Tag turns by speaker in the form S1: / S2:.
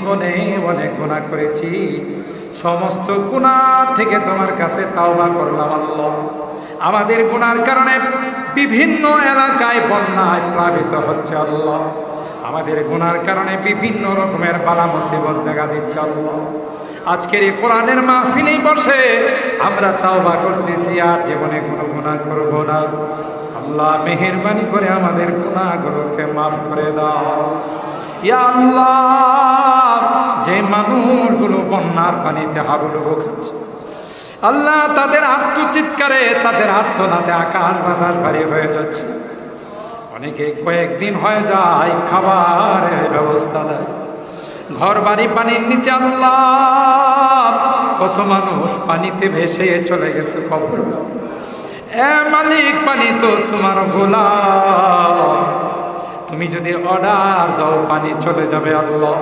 S1: জীবনে অনেক গুণা করেছি। সমস্ত গুণা থেকে তোমার কাছে তাওবা করলাম আল্লাহ। আমাদের গুনার কারণে বিভিন্ন এলাকায় বন্যায় প্লাবিত হচ্ছে আল্লাহ। আমাদের গুনার কারণে বিভিন্ন রকমের বালা মুসিবত দেখা দিচ্ছে আল্লাহ। আজকের এই কোরআনের মাহফিলেই বসে আমরা তাওবা করতেছি, আর জীবনে কোনো গুণা করব না। আল্লাহ মেহেরবানি করে আমাদের গুণাগুলোকে মাফ করে দাও। ইয়া আল্লাহ! যে মানুষগুলো বন্যার পানিতে হাবুডুবু খাচ্ছে, আল্লাহ তাদের আত্মচিৎকারে, তাদের আত্মনাতে আকাশ বাতাস ভারী হয়ে যাচ্ছে। অনেকে কয়েকদিন হয়ে যায়, খাবারের ব্যবস্থা দেয় ঘর বাড়ি পানির নিচে আল্লাহ, কত মানুষ পানিতে ভেসে চলে গেছে কবর। এ মালিক, পানি তো তোমার গোলাম। তুমি যদি অর্ডার দাও, পানি চলে যাবে আল্লাহ।